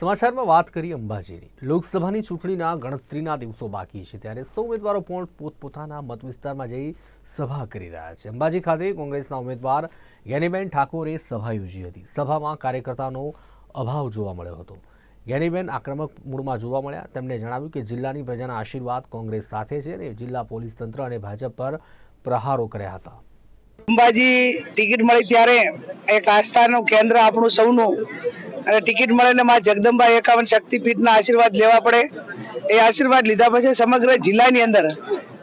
સમાચારમાં વાત કરી અંબાજીની. લોકસભાની ચૂંટણીના ગણતરીના દિવસો બાકી છે ત્યારે સૌ ઉમેદવારો પણ પોતપોતાના મત વિસ્તારમાં જઈ સભા કરી રહ્યા છે. અંબાજી ખાતે કોંગ્રેસના ઉમેદવાર જ્ઞાનીબેન ઠાકોરે સભા યોજી હતી. સભામાં કાર્યકર્તાનો અભાવ જોવા મળ્યો હતો. જ્ઞાનીબેન આક્રમક મૂડમાં જોવા મળ્યા. તેમણે જણાવ્યું કે જિલ્લાની પ્રજાના આશીર્વાદ કોંગ્રેસ સાથે છે અને જિલ્લા પોલીસ તંત્ર અને ભાજપ પર પ્રહારો કર્યા હતા. અંબાજી ટિકિટ મળી ત્યારે એક આસ્થાનું કેન્દ્ર આપણું સૌનું અને ટિકિટ મળે ને માં જગદંબા એકાવન શક્તિપીઠના આશીર્વાદ લેવા પડે. એ આશીર્વાદ લીધા પછી સમગ્ર જિલ્લાની અંદર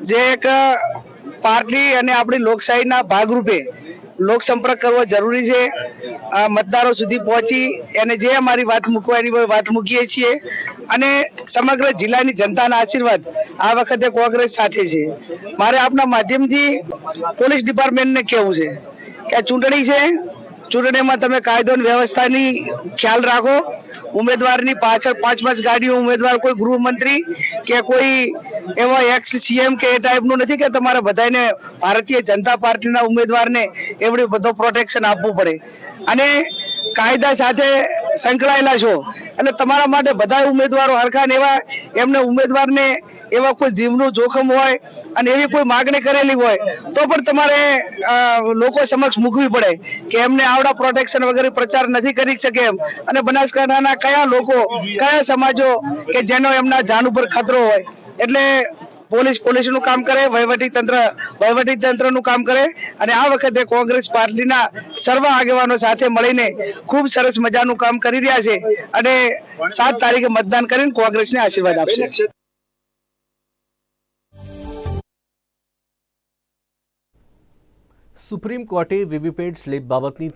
જે એક પાર્ટી અને આપણી લોકશાહીના ભાગરૂપે લોક સંપર્ક કરવો જરૂરી છે. મતદારો સુધી પહોંચી એને જે અમારી વાત મૂકવા એની વાત મૂકીએ છીએ. અને સમગ્ર જિલ્લાની જનતાના આશીર્વાદ આ વખતે કોંગ્રેસ સાથે છે. મારે આપના માધ્યમથી પોલીસ ડિપાર્ટમેન્ટને કહેવું છે કે ચૂંટણી છે. ચૂંટણીમાં તમે કાયદો વ્યવસ્થાની ખ્યાલ રાખો. ઉમેદવારની પાછળ પાંચ પાંચ ગાડીઓ ઉમેદવાર, કોઈ ગૃહમંત્રી કે કોઈ એવા એક્સ સીએમ કે એ ટાઈપનું નથી કે તમારે બધાને ભારતીય જનતા પાર્ટીના ઉમેદવારને એવડી બધો પ્રોટેક્શન આપવું પડે. અને કાયદા સાથે સંકળાયેલા છો. એટલે તમારા માટે બધા ઉમેદવારો હરખા એવા, એમને ઉમેદવારને એવા કોઈ જીવનું જોખમ હોય અને એવી કોઈ માગણી કરેલી હોય, તો પણ તમારે લોકો સમક્ષ મૂકવી પડે કે એમને આવડા પ્રોટેક્શન વગેરે પ્રચાર નથી કરી શકે એમ. અને બનાસકાંઠાના કયા લોકો, કયા સમાજો કે જેનો એમના જાન ઉપર ખતરો હોય. એટલે પોલીસ પોલીસનું કામ કરે, વહીવટી તંત્ર, વહીવટી તંત્રનું કામ કરે અને આ વખતે કોંગ્રેસ પાર્ટીના સર્વ આગેવાનો સાથે મળીને ખૂબ સરસ મજાનું કામ કરી રહ્યા છે અને સાત તારીખે મતદાન કરીને કોંગ્રેસને આશીર્વાદ આપશે. સુપ્રીમ કોર્ટે વીવીપેટ સ્લીપ બાબતની